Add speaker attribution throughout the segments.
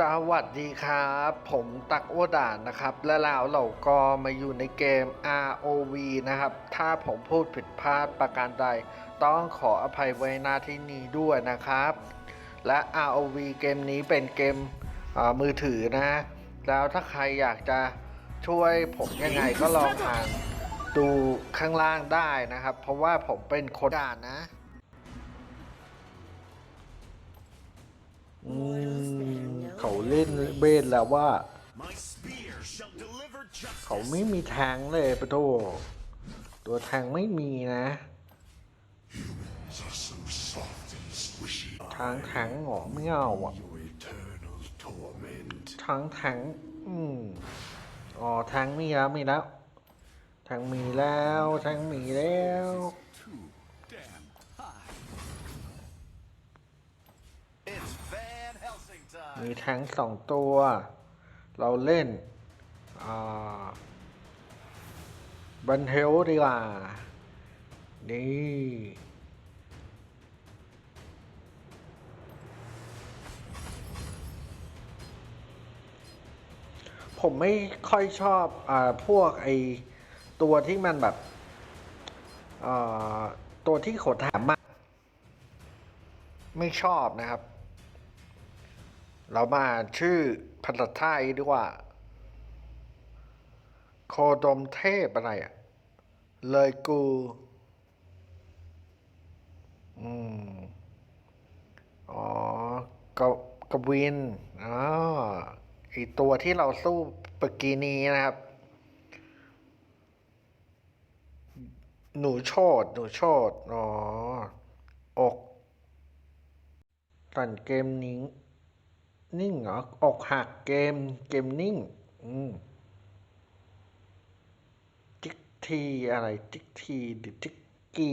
Speaker 1: สวัสดีครับ ผมตักโอดานนะครับ และแล้วเราก็มาอยู่ในเกม ROV นะครับ ถ้าผมพูดผิดพลาดประการใด ต้องขออภัยไว้หน้าที่นี้ด้วยนะครับ และ ROV เกมนี้เป็นเกมมือถือนะ แล้วถ้าใครอยากจะช่วยผมยังไงก็ลองอ่านดูข้างล่างได้นะครับ เพราะว่าผมเป็นคนด่านนะ อืม เล่นเบสแล้วว่า เขาไม่มีแทงเลยปะโตตัวแทงไม่มีนะ ทางแทงหงอไม่เอาอะทางแทงอืมอ๋อแทงมีแล้วมีแล้วแทงมีแล้วแทงมีแล้ว มีแทงสองตัว เราเล่นบันเทลดีกว่า นี่ ผมไม่ค่อยชอบอ่าพวกไอตัวที่มันแบบอ่าตัวที่ขดแถมมากไม่ชอบนะครับ เรามาชื่อภาษาไทยดีกว่า โคดมเทพอะไรอะ่ะเลยกู อืม อ๋อกะกวิน อ๋อไอตัวที่เราสู้ปอกีนี้นะครับ หนูโชด หนูโชด อ๋อ อกตันเกมนี้ นิ่งเหรออกหักเกมเกมนิ่ง อืมจิกทีอะไรจิกทีหรือจิกกี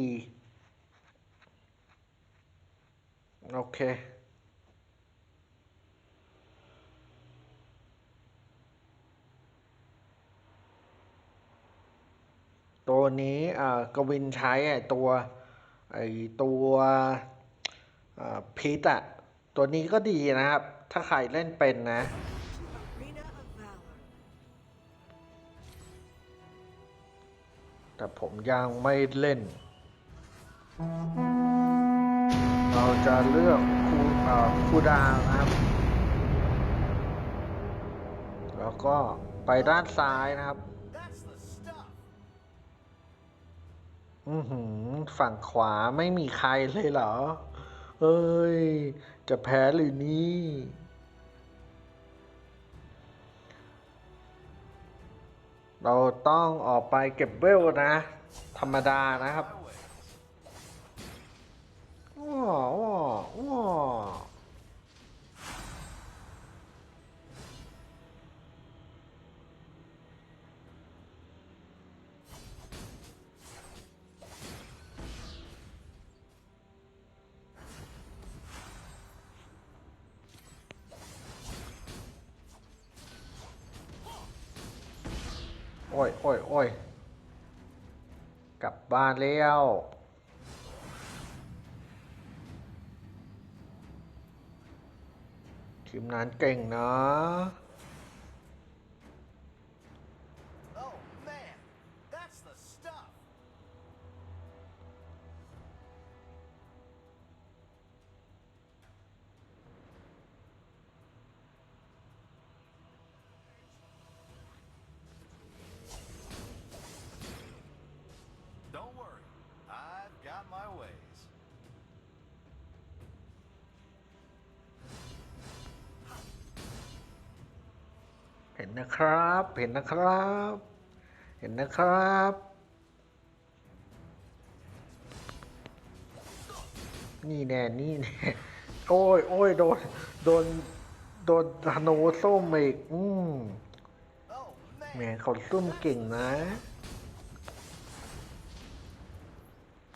Speaker 1: โอเคตัวนี้อ่ากวินใช้ไอตัวไอตัวอ่าพีทอะตัวนี้ก็ดีนะครับ ถ้าใครเล่นเป็นนะ แต่ผมยังไม่เล่น เราจะเลือกคู่คูดาวนะครับ แล้วก็ไปด้านซ้ายนะครับ อือหือ ฝั่งขวาไม่มีใครเลยเหรอ เอ้ย จะแพ้หรือนี่ เราต้องออกไปเก็บเวลนะ ธรรมดานะครับว้าวว้าว โอ้ยโอ้ยโอ้ยกลับบ้านแล้วทีมนั้นเก่งนะ นนะครับ เห็นนะครับ เห็นนะครับ นี่แน่นี่แน่โอ้ยโอ้ยโดน โดน โดนธนูส้มอีก อืมแหม
Speaker 2: man,
Speaker 1: เขาส้มเก่งนะ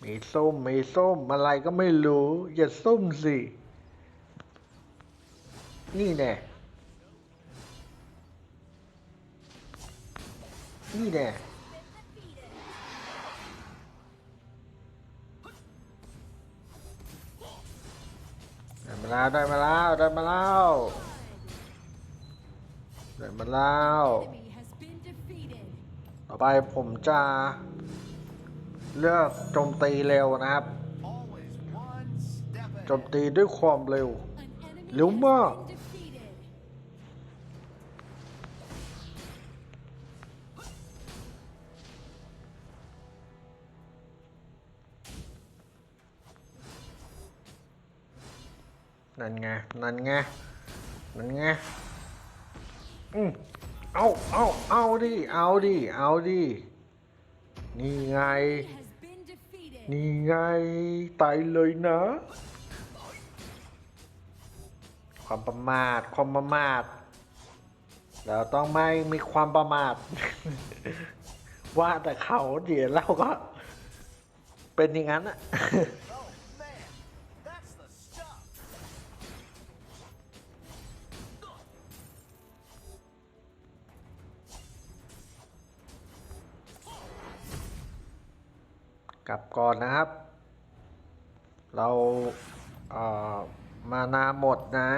Speaker 1: มีส้มมีส้มอะไรก็ไม่รู้ อย่าส้มสิ นี่แน่ นี่แน่ได้มาแล้วได้มาแล้วได้มาแล้วเดินมาแล้วต่อไปผมจะเลือกโจมตีเร็วนะครับโจมตีด้วยความเร็ว
Speaker 3: An enemy
Speaker 1: Liu
Speaker 3: has
Speaker 1: Ma.
Speaker 3: been
Speaker 1: นั่นไง นั่นไง นั่นไง อืมเอาเอาเอาดิ เอาดิ เอาดิ นี่ไง นี่ไง ตายเลยนะ ความประมาท ความประมาท เราต้องไม่มีความประมาท ว่าแต่เขาเดี๋ยวเราก็ เป็นอย่างนั้นอะ กลับก่อนนะครับ เราเอ่อมานาหมดนะ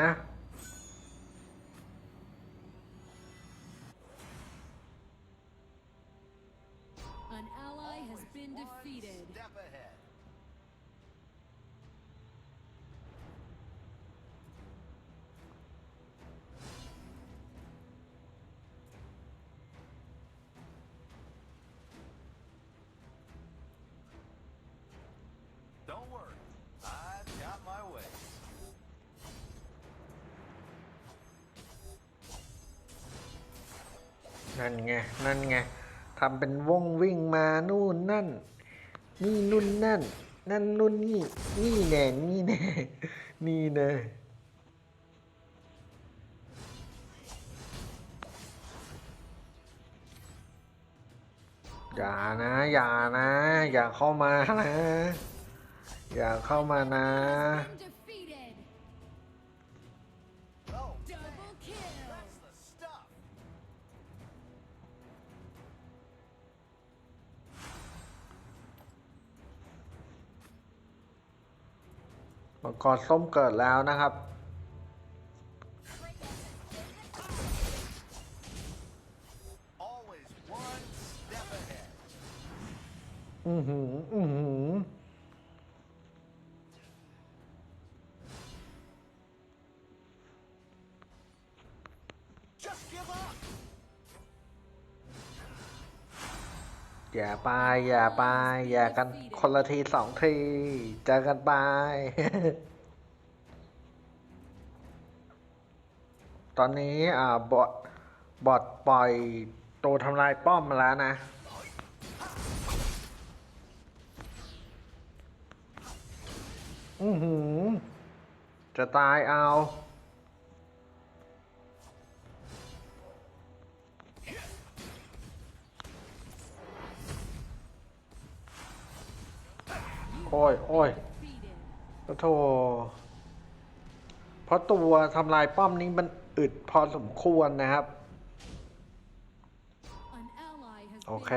Speaker 1: นั่นไง นั่นไงทำเป็นวงวิ่งมานู่นนั่น นี่นู่นนั่น นั่นนู่นนี่ นี่แน่นี่แน่นี่แน่อย่านะ อย่านะ อย่าเข้ามานะ อย่าเข้ามานะ มังกรส้มเกิดแล้วนะครับ
Speaker 2: Always one step ahead.
Speaker 1: อือหือ อือหือ อย่าไปอย่าไป อย่ากันคนละทีสองทีเจอกันไปตอนนี้อ่าบอทบอทปล่อยตัวทำลายป้อมมาแล้วนะ อือหือ จะตายเอา โอ้ยโอ้ยโอ้โถเพราะตัวทำลายป้อมนี้มันอึดพอสมควรนะครับ
Speaker 3: โอเค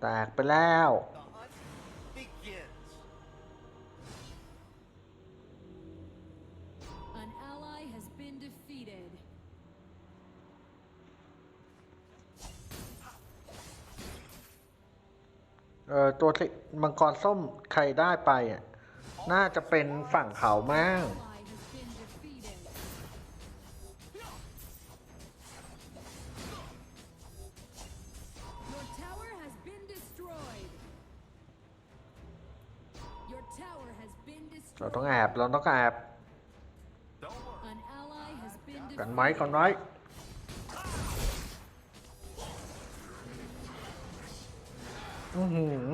Speaker 1: แตกไปแล้ว ตัวมังกรส้มใครได้ไปอะ น่าจะเป็นฝั่งเขามา
Speaker 3: ก
Speaker 1: เราต้องแอบเราต้องแอบกันไหมกันไหม อือหือ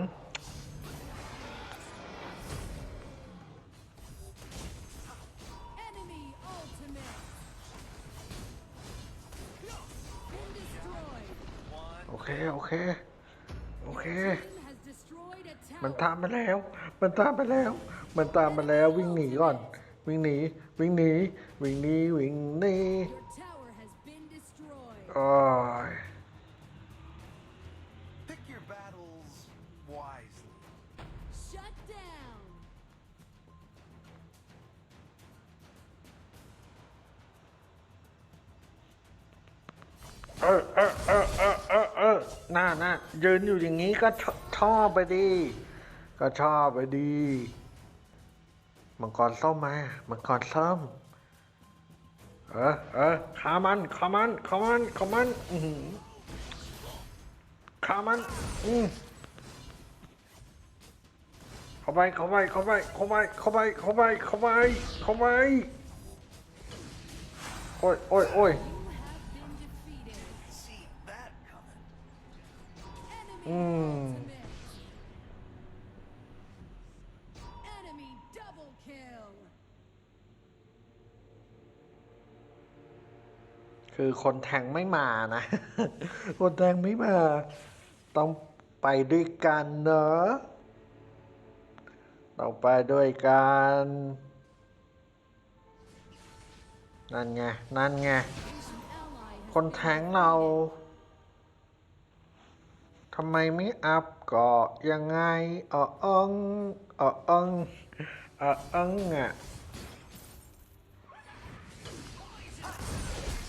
Speaker 3: Enemy ultimate. Been destroyed.
Speaker 2: One.
Speaker 1: โอเค โอเค โอเค
Speaker 3: Team has destroyed a
Speaker 1: มัน
Speaker 3: tower.
Speaker 1: ตามมาแล้ว มันตามมาแล้ว มันตามมาแล้ววิ่งหนีก่อน วิ่งหนี วิ่งหนี วิ่งหนี วิ่งหนี
Speaker 3: Your tower has been destroyed.
Speaker 1: โอ้ย เออเออเออเออเออเออน่าน่ายืนอยู่อย่างนี้ก็ชชอบไปดี ก็ชอบไปดี มังกรส้มมา มังกรส้ม เออเออขามันขามันขามันขามัน อือหือขามัน อืมเข้าไป เข้าไป เข้าไป เข้าไป เข้าไป เข้าไป เข้าไป เข้าไป โอ้ยโอ้ยโอ้ย คือคนแทงไม่มานะ คนแทงไม่มา ต้องไปด้วยกันเนอะต้องไปด้วยกัน นั่นไง นั่นไง คนแทงเรา ทำไมไม่อัพก่อยังไงเออเอิงเออเอิงเออเอิงอะ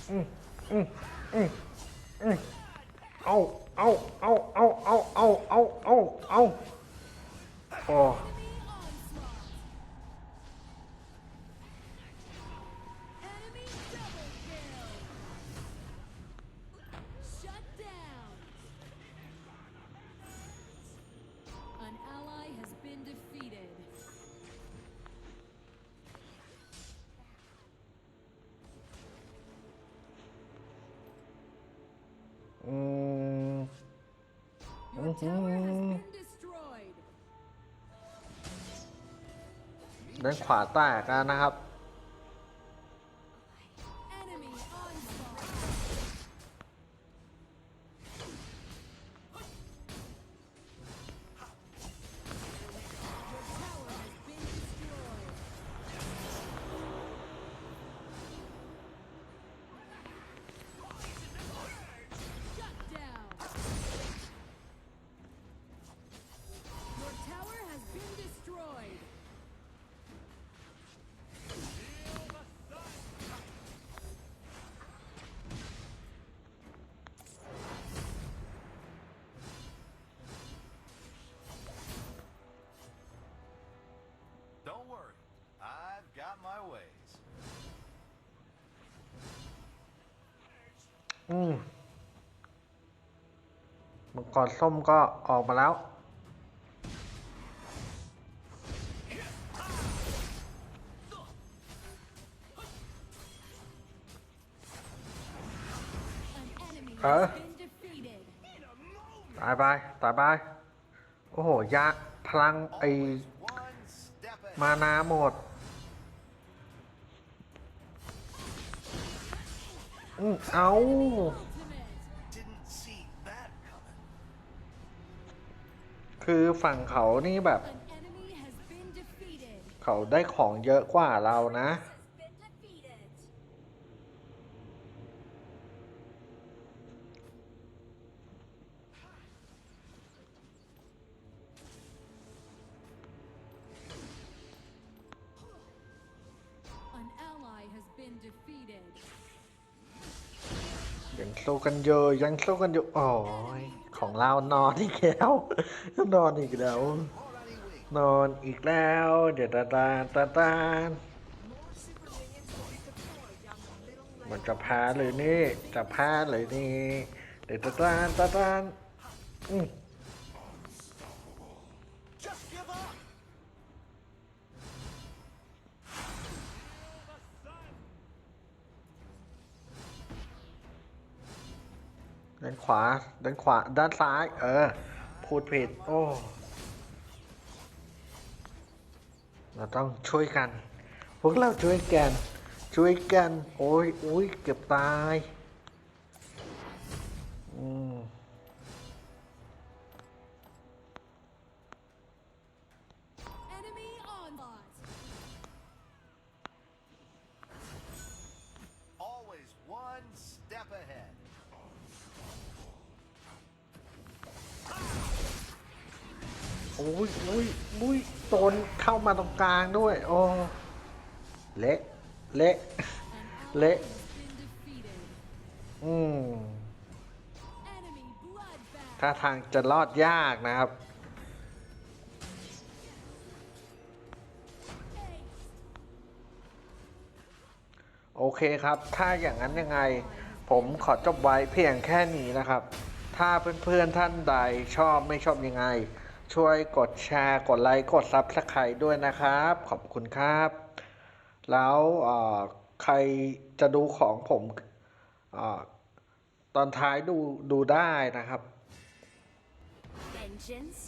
Speaker 1: อืมอืมอืมอืมเอาเอาเอาเอาเอาเอาเอาเอาเอาโอ้ ด้านขวาแตกนะครับ กรส้มก็ออกมาแล้ว
Speaker 3: An enemy
Speaker 1: Huh?
Speaker 3: has been defeated.
Speaker 1: ตายไป ตายไป โอ้โห ยะ พลัง ไอมานาหมด อืมเอา คือฝั่งเขานี่แบบ
Speaker 3: An enemy has been defeated.
Speaker 1: เขาได้ของเยอะกว่าเรานะ
Speaker 3: Has been defeated. An ally has been defeated.
Speaker 1: ยังสู้กันเยอะยังสู้กันอยู่โอ้ย ของเรานอนอีกแล้วนอนอีกแล้ว นอนอีกแล้ว เดี๋ยวตาตาตาตามันจะพาหรือนี่ จะพาหรือนี่ เดี๋ยวตาตาตาตาอืม ขวา ด้านขวา ด้านซ้าย เออ พูดผิด โอ้ เราต้องช่วยกัน พวกเราช่วยกัน ช่วยกัน โอ้ยโอ้ยเกือบตาย อืม อ้ยอุ้ยอุ้ยโดนเข้ามาตรงกลางด้วย โอ้เละเละ
Speaker 3: An ally
Speaker 1: Lit.
Speaker 3: has been defeated.
Speaker 1: อืมถ้าทางจะรอดยากนะครับ โอเคครับ ถ้าอย่างนั้นยังไง ผมขอจบไว้เพียงแค่นี้นะครับ ถ้าเพื่อนๆท่านใดชอบไม่ชอบยังไง ช่วยกดแชร์กดไลค์กดซับสไคร์ด้วยนะครับ ขอบคุณครับ แล้วใครจะดูของผมอตอนท้ายดูดูได้นะครับ
Speaker 3: Vengeance